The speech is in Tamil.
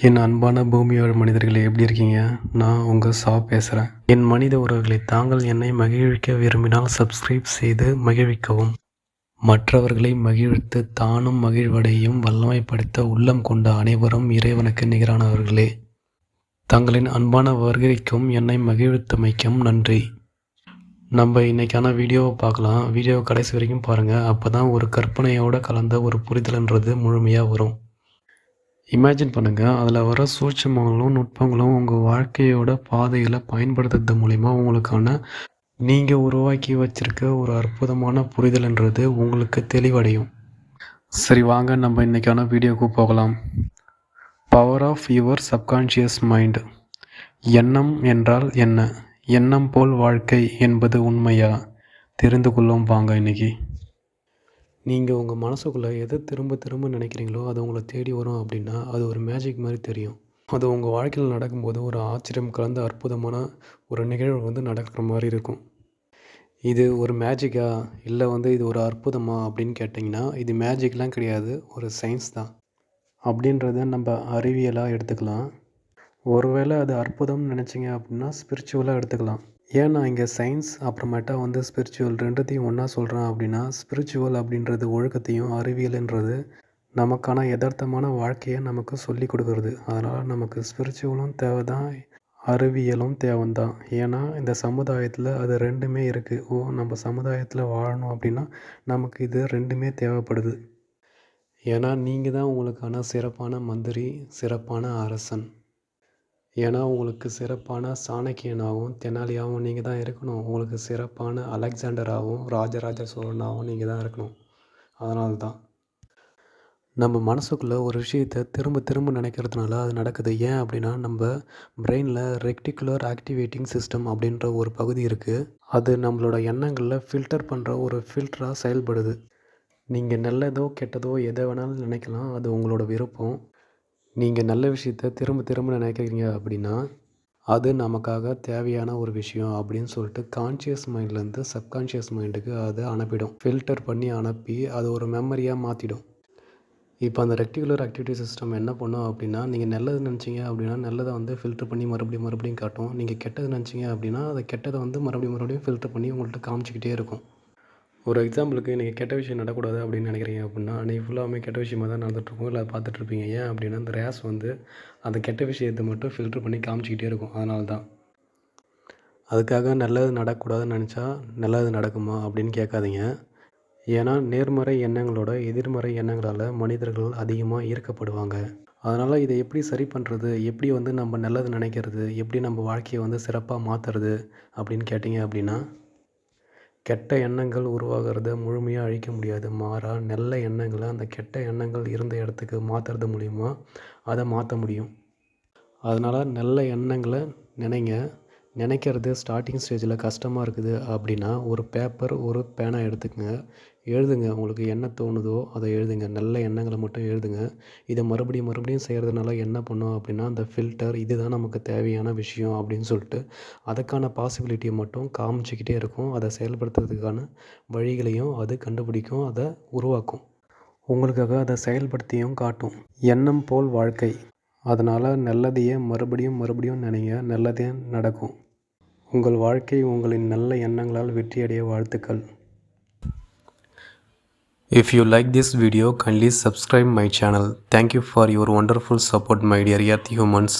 என் அன்பான பூமியோட மனிதர்களே எப்படி இருக்கீங்க? நான் உங்கள் சா பேசுகிறேன் என் மனித உறவுகளை தாங்கள் என்னை மகிழ்விக்க விரும்பினால் சப்ஸ்கிரைப் செய்து மகிழ்விக்கவும். மற்றவர்களை மகிழ்வித்து தானும் மகிழ்வடையும் வல்லமைப்படுத்த உள்ளம் கொண்ட அனைவரும் இறைவனுக்கு நிகரானவர்களே. தங்களின் அன்பான வருகைக்கும் என்னை மகிழ்வித்தமைக்கும் நன்றி. நம்ம இன்றைக்கான வீடியோவை பார்க்கலாம். வீடியோ கடைசி வரைக்கும் பாருங்கள் அப்போ தான் ஒரு கற்பனையோடு கலந்த ஒரு புரிதல்ன்றது முழுமையாக வரும். இமேஜின் பண்ணுங்கள் அதில் வர சூட்சமங்களும் நுட்பங்களும் உங்கள் வாழ்க்கையோட பாதையில் பயன்படுத்துறது மூலிமா உங்களுக்கான நீங்கள் உருவாக்கி வச்சுருக்க ஒரு அற்புதமான புரிதல்ன்றது உங்களுக்கு தெளிவடையும். சரி வாங்க. நம்ம இன்றைக்கான வீடியோவுக்கு போகலாம். Power of your subconscious mind எண்ணம் என்றால் என்ன? எண்ணம் போல் வாழ்க்கை என்பது உண்மையா? தெரிந்து கொள்ளும் வாங்க இன்னைக்கு. நீங்கள் உங்கள் மனசுக்குள்ளே எதை திரும்ப திரும்ப நினைக்கிறீங்களோ அது உங்களை தேடி வரும் அப்படின்னா அது ஒரு மேஜிக் மாதிரி தெரியும். அது உங்கள் வாழ்க்கையில் நடக்கும்போது ஒரு ஆச்சரியம் கலந்த அற்புதமான ஒரு நிகழ்வு வந்து நடக்கிற மாதிரி இருக்கும். இது ஒரு மேஜிக்கா இல்லை வந்து இது ஒரு அற்புதமா? அப்படின்னு கேட்டிங்கன்னா இது மேஜிக்லாம் கிடையாது. ஒரு சயின்ஸ் தான். அப்படின்றத நம்ம அறிவியலாக எடுத்துக்கலாம். ஒருவேளை அது அற்புதம்னு நினச்சிங்க அப்படின்னா ஸ்பிரிச்சுவலாக எடுத்துக்கலாம். ஏன் நான் இங்கே சயின்ஸ் அப்புறமேட்டா வந்து ஸ்பிரிச்சுவல் ரெண்டுத்தையும் ஒன்றா சொல்கிறேன் அப்படின்னா ஸ்பிரிச்சுவல் அப்படின்றது ஒழுக்கத்தையும் அறிவியல்ன்றது நமக்கான யதார்த்தமான வாழ்க்கையை நமக்கு சொல்லி கொடுக்குறது. அதனால் நமக்கு ஸ்பிரிச்சுவலும் தேவை தான் அறிவியலும் தேவைந்தான். ஏன்னா இந்த சமுதாயத்தில் அது ரெண்டுமே இருக்குது ஓ நம்ம சமுதாயத்தில் வாழணும் அப்படின்னா நமக்கு இது ரெண்டுமே தேவைப்படுது. ஏன்னா நீங்கள் தான் உங்களுக்கான சிறப்பான மந்திரி சிறப்பான அரசன். ஏன்னா உங்களுக்கு சிறப்பான சாணக்கியனாகவும் தெனாலியாகவும் நீங்கள் தான் இருக்கணும். உங்களுக்கு சிறப்பான அலெக்சாண்டராகவும் ராஜராஜ சோழனாகவும் நீங்கள் தான் இருக்கணும். அதனால தான். நம்ம மனசுக்குள்ளே ஒரு விஷயத்தை திரும்ப திரும்ப நினைக்கிறதுனால அது நடக்குது. ஏன் அப்படின்னா நம்ம பிரெயினில் ரெக்டிகுலர் ஆக்டிவேட்டிங் சிஸ்டம் அப்படின்ற ஒரு பகுதி இருக்குது அது நம்மளோட எண்ணங்களில் ஃபில்டர் பண்ணுற ஒரு ஃபில்டராக செயல்படுது. நீங்கள் நல்லதோ கெட்டதோ எதை வேணாலும் நினைக்கலாம். அது உங்களோட விருப்பம். நீங்கள் நல்ல விஷயத்த திரும்ப திரும்ப நினைக்கிறீங்க அப்படின்னா அது நமக்காக தேவையான ஒரு விஷயம் அப்படின்னு சொல்லிட்டு கான்ஷியஸ் மைண்ட்லேருந்து சப்கான்ஷியஸ் மைண்டுக்கு அதை அனுப்பிடும். ஃபில்டர் பண்ணி அனுப்பி அது ஒரு மெமரியாக மாற்றிடும் இப்போ அந்த ரெக்டிகுலர் ஆக்டிவிட்டி சிஸ்டம் என்ன பண்ணும் அப்படின்னா நீங்கள் நல்லது நினச்சிங்க அப்படின்னா நல்லதை வந்து ஃபில்டர் பண்ணி மறுபடியும் மறுபடியும் காட்டும். நீங்கள் கெட்டது நினச்சிங்க அப்படின்னா அதை கெட்டதை வந்து மறுபடியும் மறுபடியும் ஃபில்டர் பண்ணி உங்கள்கிட்ட காமிச்சிக்கிட்டே இருக்கும். ஒரு எக்ஸாம்பிளுக்கு நீங்கள் கெட்ட விஷயம் நடக்கூடாது அப்படின்னு நினைக்கிறீங்க அப்படின்னா நீங்கள் ஃபுல்லாகவே கெட்ட விஷயமாக தான் நடந்துகிட்ருக்கும் இல்லை பார்த்துட்ருப்பீங்க ஏன் அப்படின்னா அந்த ரேஸ் வந்து அந்த கெட்ட விஷயத்தை மட்டும் ஃபில்ட்ரு பண்ணி காமிச்சிக்கிட்டே இருக்கும். அதனால தான். அதுக்காக நல்லது நடக்கக்கூடாதுன்னு நினச்சா நல்லது நடக்குமா அப்படின்னு கேட்காதீங்க. ஏன்னா நேர்மறை எண்ணங்களோட எதிர்மறை எண்ணங்களால் மனிதர்கள் அதிகமாக ஈர்க்கப்படுவாங்க. அதனால் இதை எப்படி சரி பண்ணுறது எப்படி வந்து நம்ம நல்லது நினைக்கிறது? எப்படி நம்ம வாழ்க்கையை வந்து சிறப்பாக மாற்றுறது அப்படின்னு கேட்டிங்க அப்படின்னா கெட்ட எண்ணங்கள் உருவாகிறத முழுமையாக அழிக்க முடியாது. மாறாக நல்ல எண்ணங்களை அந்த கெட்ட எண்ணங்கள் இருந்த இடத்துக்கு மாற்றுறது மூலிமா அதை மாற்ற முடியும். அதனால் நல்ல எண்ணங்களை நினைங்க. நினைக்கிறது ஸ்டார்டிங் ஸ்டேஜில் கஷ்டமாக இருக்குது அப்படின்னா ஒரு பேப்பர் ஒரு பேனா எடுத்துக்கங்க. எழுதுங்க. உங்களுக்கு என்ன தோணுதோ அதை எழுதுங்க. நல்ல எண்ணங்களை மட்டும் எழுதுங்க. இதை மறுபடியும் மறுபடியும் செய்கிறதுனால என்ன பண்ணும் அப்படின்னா அந்த ஃபில்டர் இதுதான் நமக்கு தேவையான விஷயம் அப்படின்னு சொல்லிட்டு அதுக்கான பாசிபிலிட்டியை மட்டும் காமிச்சிக்கிட்டே இருக்கும். அதை செயல்படுத்துறதுக்கான வழிகளையும் அது கண்டுபிடிக்கும் அதை உருவாக்கும். உங்களுக்காக அதை செயல்படுத்தியும் காட்டும். எண்ணம் போல் வாழ்க்கை. அதனால் நல்லதையே மறுபடியும் மறுபடியும் நினைங்க. நல்லதே நடக்கும். உங்கள் வாழ்க்கை உங்களின் நல்ல எண்ணங்களால் வெற்றியடைய வாழ்த்துக்கள் if you like this video kindly subscribe my channel thank you for your wonderful support my dear earth humans